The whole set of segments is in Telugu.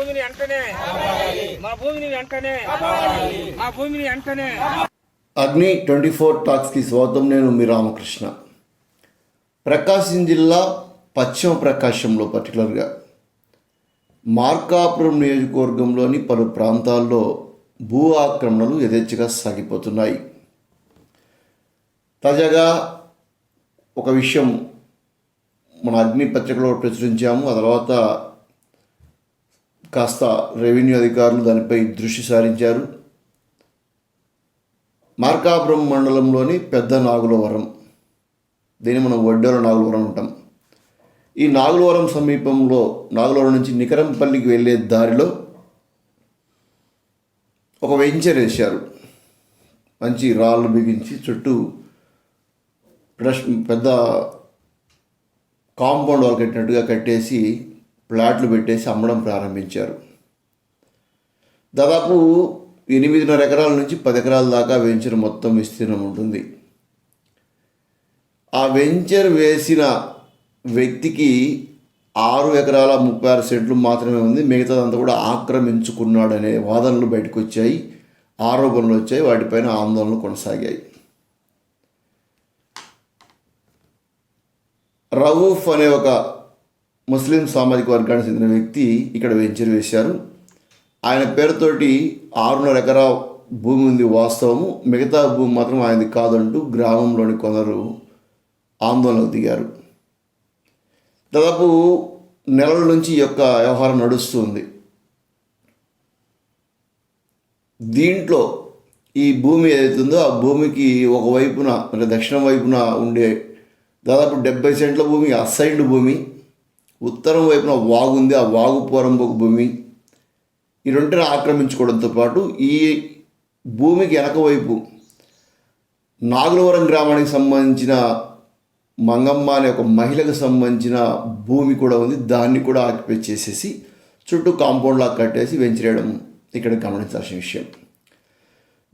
భూమిని వెంటనే మా భూమిని వెంటనే మా భూమిని వెంటనే అగ్ని ట్వంటీ ఫోర్ టాక్స్కి స్వాగతం. నేను మీ రామకృష్ణ. ప్రకాశం జిల్లా పశ్చిమ ప్రకాశంలో పర్టికులర్గా మార్కాపురం నియోజకవర్గంలోని పలు ప్రాంతాల్లో భూ ఆక్రమణలు యథేచ్ఛగా సాగిపోతున్నాయి. తాజాగా ఒక విషయం మన అగ్ని పత్రికలో ప్రచురించాము. ఆ తర్వాత కాస్త రెవెన్యూ అధికారులు దానిపై దృష్టి సారించారు. మార్కాపురం మండలంలోని పెద్ద నాగులవరం దీన్ని మనం వడ్డేల నాగులవరం ఉంటాం ఈ నాగులవరం సమీపంలో నాగులవరం నుంచి నికరంపల్లికి వెళ్ళే దారిలో ఒక వెంచర్ వేశారు. మంచి రాళ్ళు బిగించి చుట్టూ పెద్ద కాంపౌండ్ వాళ్ళు కట్టినట్టుగా కట్టేసి ప్లాట్లు పెట్టేసి అమ్మడం ప్రారంభించారు. దాదాపు ఎనిమిదిన్నర ఎకరాల నుంచి పది ఎకరాల దాకా వెంచర్ మొత్తం విస్తీర్ణం ఉంటుంది. ఆ వెంచర్ వేసిన వ్యక్తికి ఆరు ఎకరాల ముప్పై ఆరు సెంట్లు మాత్రమే ఉంది. మిగతాదంతా కూడా ఆక్రమించుకున్నాడనే వాదనలు బయటకు వచ్చాయి ఆరోపణలు వచ్చాయి. వాటిపైన ఆందోళనలు కొనసాగాయి. రవూఫ్ అనే ఒక ముస్లిం సామాజిక వర్గానికి చెందిన వ్యక్తి ఇక్కడ వెంచర్ వేశారు. ఆయన పేరుతోటి ఆరున్నర ఎకరా భూమి ఉంది వాస్తవము. మిగతా భూమి మాత్రం ఆయనది కాదంటూ గ్రామంలోని కొందరు ఆందోళనకు దిగారు. దాదాపు నెలల నుంచి ఈ యొక్క వ్యవహారం నడుస్తుంది. దీంట్లో ఈ భూమి ఏదైతుందో ఆ భూమికి ఒకవైపున అంటే దక్షిణం వైపున ఉండే దాదాపు డెబ్బై సెంట్ల భూమి అసైన్డ్ భూమి ఉత్తరం వైపున వాగు ఉంది ఆ వాగు పోరంబోకు భూమి. ఈ రెంటిని ఆక్రమించుకోవడంతో పాటు ఈ భూమికి వెనక వైపు నాగులవరం గ్రామానికి సంబంధించిన మంగమ్మ అనే ఒక మహిళకు సంబంధించిన భూమి కూడా ఉంది. దాన్ని కూడా ఆక్యుపై చేసేసి చుట్టూ కాంపౌండ్లా కట్టేసి వెంచరేయడం ఇక్కడ గమనించాల్సిన విషయం.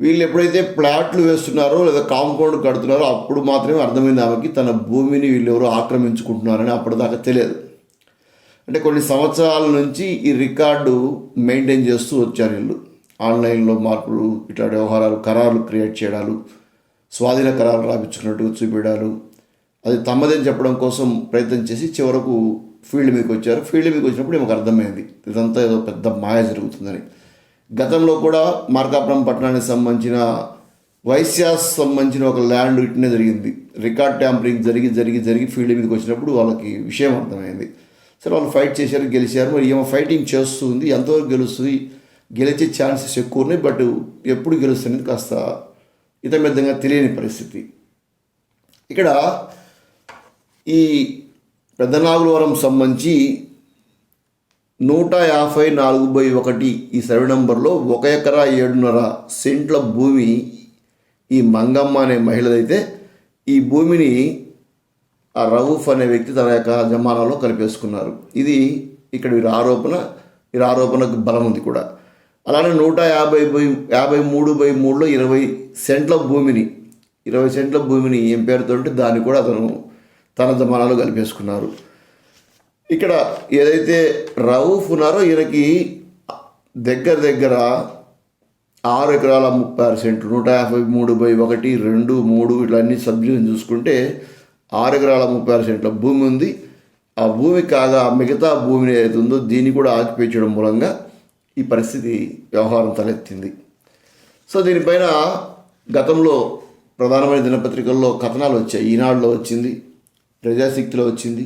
వీళ్ళు ఎప్పుడైతే ప్లాట్లు వేస్తున్నారో లేదా కాంపౌండ్ కడుతున్నారో అప్పుడు మాత్రమే అర్థమైంది ఆమెకి తన భూమిని వీళ్ళు ఎవరో ఆక్రమించుకుంటున్నారని అప్పటిదాకా తెలియదు. అంటే కొన్ని సంవత్సరాల నుంచి ఈ రికార్డు మెయింటైన్ చేస్తూ వచ్చారు వీళ్ళు. ఆన్లైన్లో మార్పులు ఇట్లాంటి వ్యవహారాలు ఖరారులు క్రియేట్ చేయడాలు స్వాధీన ఖరారు రాపించుకున్నట్టు చూపించడాలు. అది తమ్మదని చెప్పడం కోసం ప్రయత్నం చేసి చివరకు ఫీల్డ్ మీదకి వచ్చారు. ఫీల్డ్ మీకు వచ్చినప్పుడు మాకు అర్థమైంది ఇదంతా ఏదో పెద్ద మాయ జరుగుతుందని. గతంలో కూడా మార్కాపురం పట్టణానికి సంబంధించిన వైశ్యాస్ సంబంధించిన ఒక ల్యాండ్ ఇట్నే జరిగింది. రికార్డ్ ట్యాంపరింగ్ జరిగి జరిగి జరిగి ఫీల్డ్ మీదకి వచ్చినప్పుడు వాళ్ళకి విషయం అర్థమైంది. సరే వాళ్ళు ఫైట్ చేశారు గెలిచారు. మరి ఏమో ఫైటింగ్ చేస్తుంది ఎంతవరకు గెలుస్తుంది? గెలిచే ఛాన్సెస్ ఎక్కువ ఉన్నాయి బట్ ఎప్పుడు గెలుస్తుంది కాస్త ఇతమిద్దంగా తెలియని పరిస్థితి. ఇక్కడ ఈ పెద్దనాగులవరం సంబంధించి నూట యాభై నాలుగు బై ఒకటి ఈ సర్వే నంబర్లో ఒక ఎకరా ఏడున్నర సెంట్ల భూమి ఈ మంగమ్మ అనే మహిళదైతే ఈ భూమిని ఆ రవూఫ్ అనే వ్యక్తి తన యొక్క జమానాలో కలిపేసుకున్నారు. ఇది ఇక్కడ వీరి ఆరోపణ వీరి ఆరోపణకు బలం ఉంది కూడా. అలానే నూట యాభై బై యాభై మూడు బై మూడులో ఇరవై సెంట్ల భూమిని ఇరవై సెంట్ల భూమిని ఏం పేరుతో ఉంటే దాన్ని కూడా అతను తన జమానాలో కలిపేసుకున్నారు. ఇక్కడ ఏదైతే రవూఫ్ ఉన్నారో ఈయనకి దగ్గర దగ్గర ఆరు ఎకరాల ముప్పై ఆరు సెంట్లు నూట యాభై మూడు బై ఒకటి రెండు మూడు ఇట్లా అన్ని సబ్జెక్టులు చూసుకుంటే ఆరు ఎకరాల ముప్పై ఆరు సెంట్ల భూమి ఉంది. ఆ భూమి కాగా మిగతా భూమిని ఏదైతే ఉందో దీన్ని కూడా ఆకిపించడం మూలంగా ఈ పరిస్థితి వ్యవహారం తలెత్తింది. సో దీనిపైన గతంలో ప్రధానమైన దినపత్రికల్లో కథనాలు వచ్చాయి. ఈనాడులో వచ్చింది ప్రజాశక్తిలో వచ్చింది.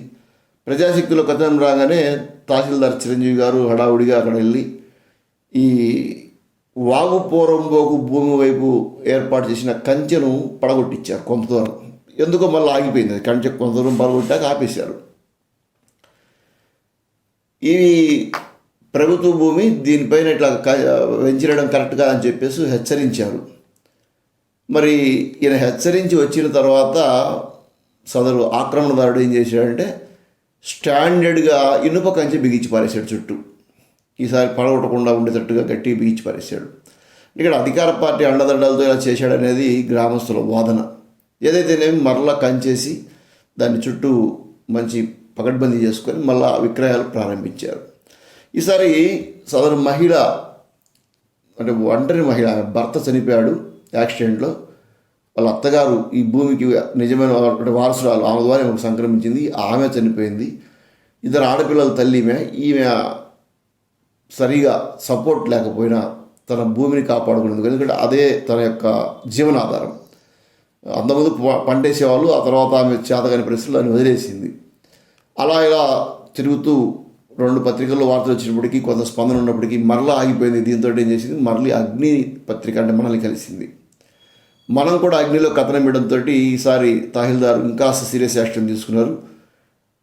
ప్రజాశక్తిలో కథనం రాగానే తహసీల్దార్ చిరంజీవి గారు హడావుడిగా అక్కడ వెళ్ళి ఈ వాగు పోరంబోకు భూమి వైపు ఏర్పాటు చేసిన కంచెను పడగొట్టించారు కొంత దూరం ఎందుకో మళ్ళీ ఆగిపోయింది. అది కంచె కొంత దూరం పడగొట్టాక ఆపేశారు. ఈ ప్రభుత్వ భూమి దీనిపైన ఇట్లా క- వెంచడం కరెక్ట్గా అని చెప్పేసి హెచ్చరించారు. మరి ఈయన హెచ్చరించి వచ్చిన తర్వాత సదరు ఆక్రమణదారుడు ఏం చేశాడంటే స్టాండర్డ్గా ఇనుప కంచె బిగించి పారేశాడు చుట్టూ. ఈసారి పడగొట్టకుండా ఉండేటట్టుగా గట్టి బిగించి పారేశాడు. ఇక్కడ అధికార పార్టీ అండదండలతో ఇలా చేశాడనేది గ్రామస్తుల వాదన. ఏదైతేనేమి మరలా కంచేసి దాని చుట్టూ మంచి పకడ్బందీ చేసుకొని మళ్ళా విక్రయాలు ప్రారంభించారు. ఈసారి సదరు మహిళ అంటే ఒంటరి మహిళ భర్త చనిపోయాడు యాక్సిడెంట్లో. వాళ్ళ అత్తగారు ఈ భూమికి నిజమైన వారసురాలు ఆమె ద్వారా ఆమెకు సంక్రమించింది ఆమె చనిపోయింది. ఇద్దరు ఆడపిల్లల తల్లిమే ఈమె ఈమె సరిగా సపోర్ట్ లేకపోయినా తన భూమిని కాపాడుకునేందుకు ఎందుకంటే అదే తన యొక్క జీవనాధారం. అంతకుముందు పంటేసేవాళ్ళు ఆ తర్వాత ఆమె చేతగాని పరిస్థితులు అని వదిలేసింది. అలా ఇలా తిరుగుతూ రెండు పత్రికల్లో వార్తలు వచ్చినప్పటికీ కొంత స్పందన ఉన్నప్పటికీ మరలా ఆగిపోయింది. దీంతో ఏం చేసింది? మరలి అగ్ని పత్రిక అంటే మనల్ని కలిసింది. మనం కూడా అగ్నిలో కథనం ఇవ్వడంతో ఈసారి తహసీల్దార్ ఇంకా సీరియస్ యాక్షన్ తీసుకున్నారు.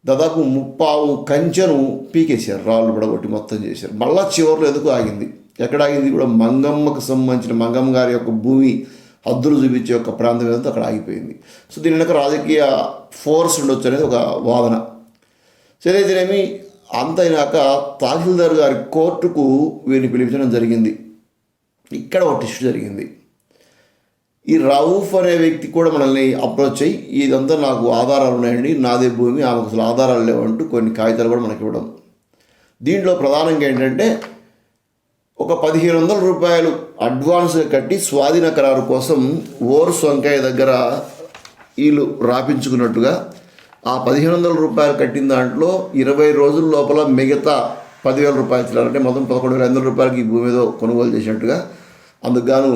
దాదాపు ముప్పావు కంచెను పీకేశారు రాళ్ళు పడగొట్టి మొత్తం చేశారు. మళ్ళా చివరిలో ఎందుకు ఆగింది? ఎక్కడ ఆగింది కూడా మంగమ్మకు సంబంధించిన మంగమ్మ గారి యొక్క భూమి హద్దులు చూపించే ఒక ప్రాంతం ఏదంతా అక్కడ ఆగిపోయింది. సో దీని వెనక రాజకీయ ఫోర్స్ ఉండొచ్చు అనేది ఒక వాదన. సరేదేమి అంత అయినాక తహసీల్దార్ గారి కోర్టుకు వీరిని పిలిపించడం జరిగింది. ఇక్కడ ఒక ఇష్యూ జరిగింది. ఈ రౌఫ్ అనే వ్యక్తి కూడా మనల్ని అప్రోచ్ అయ్యి ఇదంతా నాకు ఆధారాలు ఉన్నాయండి నాదే భూమి ఆమెకు అసలు ఆధారాలు లేవంటూ కొన్ని కాగితాలు కూడా మనకి ఇవ్వడం దీంట్లో ప్రధానంగా ఏంటంటే ఒక పదిహేను వందల రూపాయలు అడ్వాన్స్గా కట్టి స్వాధీన ఖరారు కోసం ఓర్స్ వంకాయ దగ్గర వీళ్ళు రాపించుకున్నట్టుగా ఆ పదిహేను వందల రూపాయలు కట్టిన దాంట్లో ఇరవై రోజుల లోపల మిగతా పదివేల రూపాయలు ఇచ్చినారు అంటే మొత్తం పదకొండు వేల ఐదు వందల రూపాయలకి ఈ భూమి ఏదో కొనుగోలు చేసినట్టుగా అందుకుగాను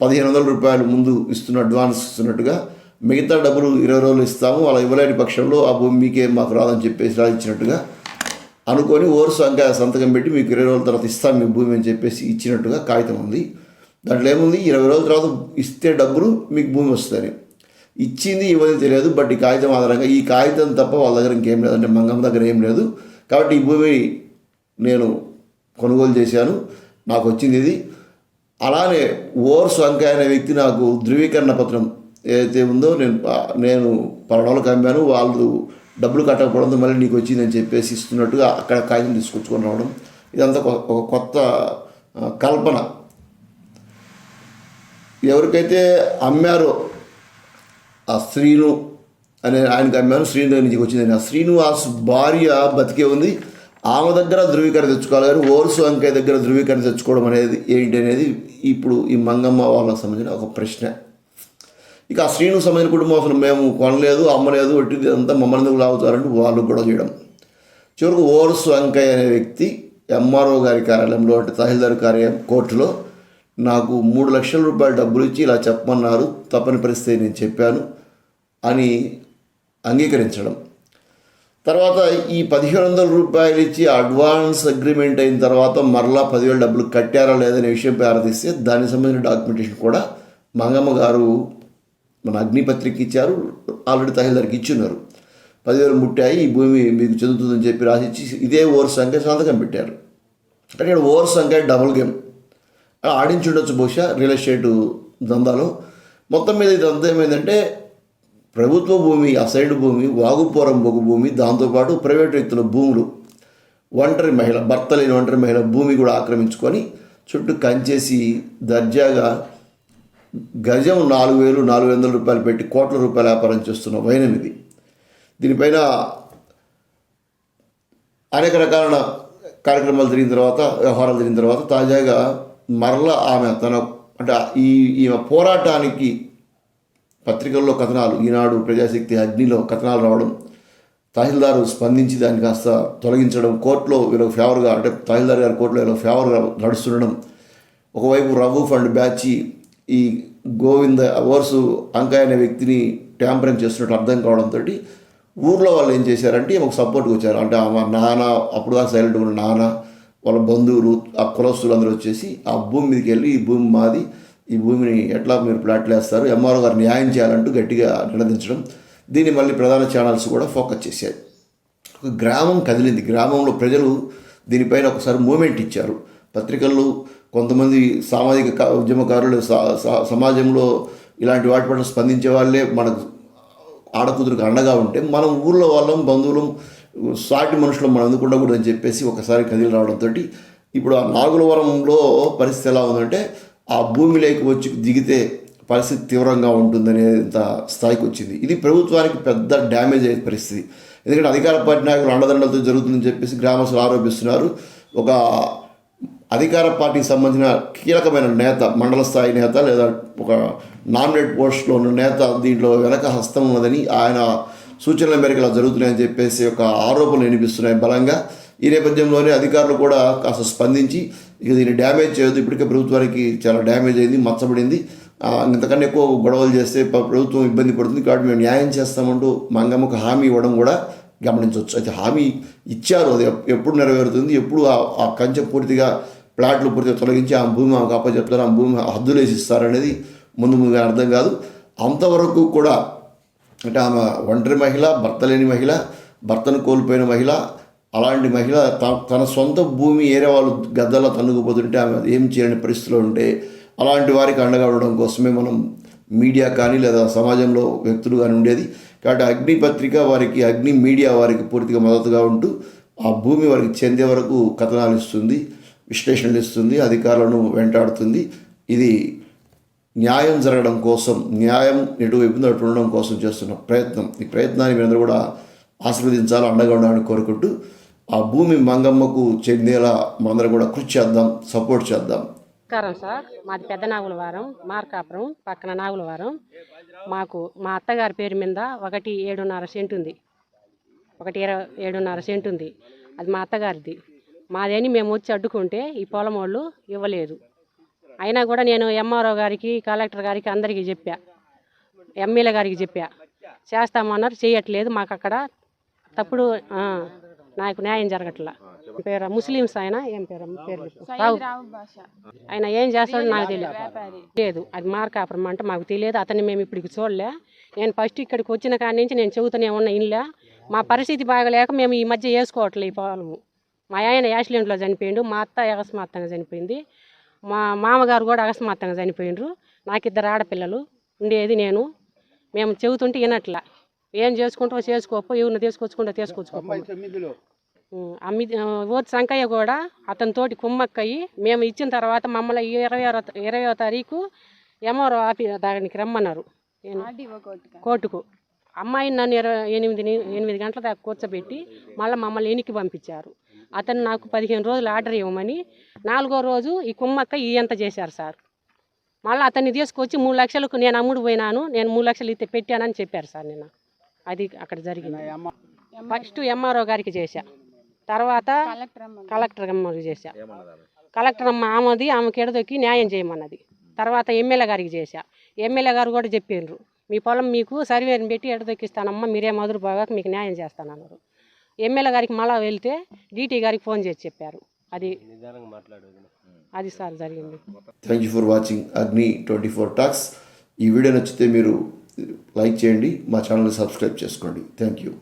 పదిహేను వందల రూపాయలు ముందు ఇస్తున్న అడ్వాన్స్ ఇస్తున్నట్టుగా మిగతా డబ్బులు ఇరవై రోజులు ఇస్తాము అలా ఇవ్వలేని పక్షంలో ఆ భూమి మీకే మాకు రాదని చెప్పేసి రాయించినట్టుగా అనుకొని ఓరు సంఖ్య సంతకం పెట్టి మీకు ఇరవై రోజుల తర్వాత ఇస్తాం మీ భూమి అని చెప్పేసి ఇచ్చినట్టుగా కాగితం ఉంది. దాంట్లో ఏముంది? ఇరవై రోజుల తర్వాత ఇస్తే డబ్బులు మీకు భూమి వస్తుందని. ఇచ్చింది ఇవ్వదు తెలియదు బట్ ఈ కాగితం ఆధారంగా ఈ కాగితం తప్ప వాళ్ళ దగ్గర ఇంకేం లేదు. అంటే మంగమ్మ దగ్గర ఏం లేదు. కాబట్టి ఈ భూమి నేను కొనుగోలు చేశాను. నాకు వచ్చింది ఇది. అలానే ఓర్స్ వంకాయ అనే వ్యక్తి నాకు ధృవీకరణ పత్రం ఏదైతే ఉందో నేను నేను పలానాళ్ళకి అమ్మాను వాళ్ళు డబ్బులు కట్టకపోవడంతో మళ్ళీ నీకు వచ్చిందని చెప్పేసి ఇస్తున్నట్టుగా అక్కడ కాగితం తీసుకొచ్చుకొని రావడం. ఇదంతా ఒక ఒక కొత్త కల్పన. ఎవరికైతే అమ్మారో ఆ శ్రీను అనే ఆయనకి అమ్మారు శ్రీను దగ్గర నుంచి వచ్చిందని ఆ శ్రీనివాస్ భార్య బతికే ఉంది. ఆమె దగ్గర ధృవీకరణ తెచ్చుకోవాలి కానీ ఓర్సు అంకాయ దగ్గర ధృవీకరణ తెచ్చుకోవడం అనేది ఏంటి అనేది ఇప్పుడు ఈ మంగమ్మ వాళ్ళకి సంబంధించిన ఒక ప్రశ్న. ఇక ఆ శ్రీను సంబంధించిన కుటుంబం అసలు మేము కొనలేదు అమ్మలేదు ఒట్టిది అంతా మమ్మల్ని ఎందుకు వాళ్ళు గొడవ చేయడం. చివరకు ఓర్స్ వెంకయ్య అనే వ్యక్తి ఎంఆర్ఓ గారి కార్యాలయంలో అంటే తహసీల్దార్ కార్యాలయం కోర్టులో నాకు మూడు లక్షల రూపాయల డబ్బులు ఇచ్చి ఇలా చెప్పమన్నారు తప్పని పరిస్థితి నేను చెప్పాను అని అంగీకరించడం. తర్వాత ఈ పదిహేను వందల రూపాయలు ఇచ్చి అడ్వాన్స్ అగ్రిమెంట్ అయిన తర్వాత మరలా పదివేల డబ్బులు కట్టారా లేదనే విషయంపై ఆరాధిస్తే దానికి సంబంధించిన డాక్యుమెంటేషన్ కూడా మంగమ్మ గారు మన అగ్నిపత్రిక ఇచ్చారు ఆల్రెడీ తహసీల్దార్కి ఇచ్చున్నారు. పదివేలు ముట్టాయి ఈ భూమి మీకు చెందుతుందని చెప్పి రాసిచ్చి ఇదే ఓవర్ సంఖ్య సంతకం పెట్టారు. అంటే ఇక్కడ ఓవర్ సంఖ్య డబుల్ గేమ్. ఆడించి ఉండొచ్చు బహుశా రియల్ ఎస్టేట్ దందాలో. మొత్తం మీద ఇదంతా ఏమైందంటే ప్రభుత్వ భూమి ఆ సైడ్ భూమి వాగుపోరం బొగ్గు భూమి దాంతోపాటు ప్రైవేట్ వ్యక్తుల భూములు ఒంటరి మహిళ భర్త లేని ఒంటరి మహిళ భూమి కూడా ఆక్రమించుకొని చుట్టూ కంచేసి దర్జాగా గజం నాలుగు వేలు నాలుగు వందల రూపాయలు పెట్టి కోట్ల రూపాయల వ్యాపారం చేస్తున్న వైనం ఇది. దీనిపైన అనేక రకాల కార్యక్రమాలు జరిగిన తర్వాత వ్యవహారాలు జరిగిన తర్వాత తాజాగా మరల ఆమె తన అంటే ఈ ఈమె పోరాటానికి పత్రికల్లో కథనాలు ఈనాడు ప్రజాశక్తి అగ్నిలో కథనాలు రావడం తహసీల్దారు స్పందించి దాన్ని కాస్త తొలగించడం కోర్టులో వీళ్ళకి ఫేవర్గా అంటే తహసీల్దార్ గారి కోర్టులో వీళ్ళకి ఫేవర్గా నడుస్తుండడం ఒకవైపు రవ్వు ఫండ్ బ్యాచి ఈ గోవింద ఓర్సు అంకాయ అనే వ్యక్తిని ట్యాంపరింగ్ చేస్తున్నట్టు అర్థం కావడంతో ఊర్లో వాళ్ళు ఏం చేశారంటే ఒక సపోర్ట్కి వచ్చారు. అంటే మా నాన్న అప్పుడు దాకా సైలెంట్ ఉన్న నాన్న వాళ్ళ బంధువులు ఆ కులస్తులు అందరూ వచ్చేసి ఆ భూమి మీదకి వెళ్ళి ఈ భూమి మాది ఈ భూమిని ఎట్లా మీరు ప్లాట్లు వేస్తారు ఎంఆర్ఓ గారు న్యాయం చేయాలంటూ గట్టిగా నిలదించడం దీన్ని మళ్ళీ ప్రధాన ఛానల్స్ కూడా ఫోకస్ చేశాయి. ఒక గ్రామం కదిలింది. గ్రామంలో ప్రజలు దీనిపైన ఒకసారి మూమెంట్ ఇచ్చారు. పత్రికల్లో కొంతమంది సామాజిక ఉద్యమకారులు సమాజంలో ఇలాంటి వాటి పట్ల స్పందించే వాళ్ళే మనకు ఆడకూతురికి అండగా ఉంటే మనం ఊర్లో వాళ్ళం బంధువులం సాటి మనుషులు మనం ఎందుకు అని చెప్పేసి ఒకసారి కదిలి రావడంతో ఇప్పుడు ఆ నాగులవరంలో పరిస్థితి ఎలా ఉందంటే ఆ భూమిలోకి వచ్చి దిగితే పరిస్థితి తీవ్రంగా ఉంటుందనేంత స్థాయికి వచ్చింది. ఇది ప్రభుత్వానికి పెద్ద డ్యామేజ్ అయ్యే పరిస్థితి. ఎందుకంటే అధికార పార్టీ నాయకులు అండదండలతో జరుగుతుందని చెప్పేసి గ్రామస్తులు ఆరోపిస్తున్నారు. ఒక అధికార పార్టీకి సంబంధించిన కీలకమైన నేత మండల స్థాయి నేత లేదా ఒక నామినేట్ పోస్ట్లో ఉన్న నేత దీంట్లో వెనక హస్తం ఉన్నదని ఆయన సూచనల మేరకు ఇలా జరుగుతున్నాయని చెప్పేసి ఒక ఆరోపణలు వినిపిస్తున్నాయి బలంగా. ఈ నేపథ్యంలోనే అధికారులు కూడా కాస్త స్పందించి ఇక దీన్ని డ్యామేజ్ చేయొద్దు. ఇప్పటికే ప్రభుత్వానికి చాలా డ్యామేజ్ అయింది మచ్చబడింది. ఇంతకన్నా ఎక్కువ గొడవలు చేస్తే ప్రభుత్వం ఇబ్బంది పడుతుంది కాబట్టి మేము న్యాయం చేస్తామంటూ మంగమ్మకు హామీ ఇవ్వడం కూడా గమనించవచ్చు. అయితే హామీ ఇచ్చారు అది ఎప్పుడు నెరవేరుతుంది ఎప్పుడు ఆ కంచె పూర్తిగా ప్లాట్లు పూర్తిగా తొలగించి ఆ భూమి ఆమెకు అప్పచెప్తారు ఆ భూమి హద్దులు వేసి ఇస్తారనేది ముందు ముందుగా అర్థం కాదు. అంతవరకు కూడా అంటే ఆమె ఒంటరి మహిళ భర్త లేని మహిళ భర్తను కోల్పోయిన మహిళ అలాంటి మహిళ త- తన సొంత భూమి ఏరే వాళ్ళు గద్దల్లో తన్నుకుపోతుంటే ఆమె ఏం చేయని పరిస్థితిలో ఉంటే అలాంటి వారికి అండగా ఉండడం కోసమే మనం మీడియా కానీ లేదా సమాజంలో వ్యక్తులు కానీ ఉండేది. కాబట్టి అగ్ని పత్రిక వారికి అగ్ని మీడియా వారికి పూర్తిగా మద్దతుగా ఉంటూ ఆ భూమి వారికి చెందే వరకు కథనాలు ఇస్తుంది. విశ్లేషణలు ఇస్తుంది అధికారులను వెంటాడుతుంది. ఇది న్యాయం జరగడం కోసం న్యాయం ఎటువైపు ఇబ్బంది ఉండడం కోసం చేస్తున్న ప్రయత్నం. ఈ ప్రయత్నాన్ని మీరందరూ కూడా ఆశీర్వదించాలి అండగా ఉండాలని కోరుకుంటూ ఆ భూమి మంగమ్మకు చెందేలా మనందరం కూడా కృషి చేద్దాం సపోర్ట్ చేద్దాం. నమస్కారం సార్. మాది పెద్ద నాగులవారం మార్కాపురం పక్కన నాగులవారం. మాకు మా అత్తగారి పేరు మీద ఒకటి ఏడున్నర సెంట్ ఉంది. ఒకటి ఇరవై ఏడున్నర సెంట్ ఉంది. అది మా అత్తగారిది. మాదేని మేము వచ్చి అడ్డుకుంటే ఈ పొలం వాళ్ళు ఇవ్వలేదు. అయినా కూడా నేను ఎంఆర్ఓ గారికి కలెక్టర్ గారికి అందరికీ చెప్పా. ఎమ్మెల్యే గారికి చెప్పా. చేస్తామన్నారు చేయట్లేదు. మాకు అక్కడ తప్పుడు నాకు న్యాయం జరగట్లా. పేరు? ముస్లిమ్స్ ఆయన. ఏం పేరు? పేరు? ఆయన ఏం చేస్తాడో నాకు తెలియదు లేదు. అది మార్కాపురం అంటే మాకు తెలియదు అతన్ని మేము ఇప్పటికి చూడలే. నేను ఫస్ట్ ఇక్కడికి వచ్చిన కాడి నుంచి నేను చెబుతూనే ఉన్న ఇల్లా. మా పరిస్థితి బాగలేక మేము ఈ మధ్య వేసుకోవట్లే ఈ పొలము మా ఆయన యాక్సిడెంట్లో చనిపోయిండు మా అత్త అకస్మాత్తంగా చనిపోయింది. మా మామగారు కూడా అకస్మాత్తంగా చనిపోయిండ్రు. నాకు ఇద్దరు ఆడపిల్లలు ఉండేది నేను. మేము చెబుతుంటే వినట్లా. ఏం చేసుకుంటావో చేసుకోపో ఎవరిని తీసుకొచ్చుకుంటా తీసుకొచ్చుకోపో అమ్మి. ఓటు సంకయ్య కూడా అతని తోటి కుమ్మక్కయ్యి మేము ఇచ్చిన తర్వాత మమ్మల్ని ఇరవై ఆరో ఇరవయో తారీఖు ఎంఆర్ఓ ఆఫీ దానికి రమ్మన్నారు. నేను కోర్టుకు? అమ్మాయిని నన్ను ఇరవై ఎనిమిది ఎనిమిది గంటల దాకా కూర్చోబెట్టి మళ్ళీ మమ్మల్ని ఎనికి పంపించారు. అతను నాకు పదిహేను రోజులు ఆర్డర్ ఇవ్వమని నాలుగో రోజు ఈ కుమ్మక్క ఈ ఎంత చేశారు సార్. మళ్ళీ అతన్ని తీసుకొచ్చి మూడు లక్షలకు నేను అమ్ముడు పోయినాను నేను మూడు లక్షలు ఇస్తే పెట్టానని చెప్పారు సార్ నిన్న. అది అక్కడ జరిగింది. ఫస్ట్ ఎంఆర్ఓ గారికి చేశా. తర్వాత కలెక్టర్ అమ్మకి చేశా. కలెక్టర్ అమ్మ ఆమెది ఆమెకి ఎడదొక్కి న్యాయం చేయమన్నది. తర్వాత ఎమ్మెల్యే గారికి చేశా. ఎమ్మెల్యే గారు కూడా చెప్పిండ్రు మీ పొలం మీకు సర్వేని పెట్టి ఎడదొక్కిస్తానమ్మా మీరే మధురు బాగా మీకు న్యాయం చేస్తానన్నారు. ఎమ్మెల్యే గారికి మళ్ళా వెళ్తే డీటీ గారికి ఫోన్ చేసి చెప్పారు. అది అది సార్ జరిగింది. Thank you for watching Agni twenty four talks ఈ వీడియో నచ్చితే మీరు లైక్ చేయండి మా ఛానల్ని సబ్స్క్రైబ్ చేసుకోండి. Thank you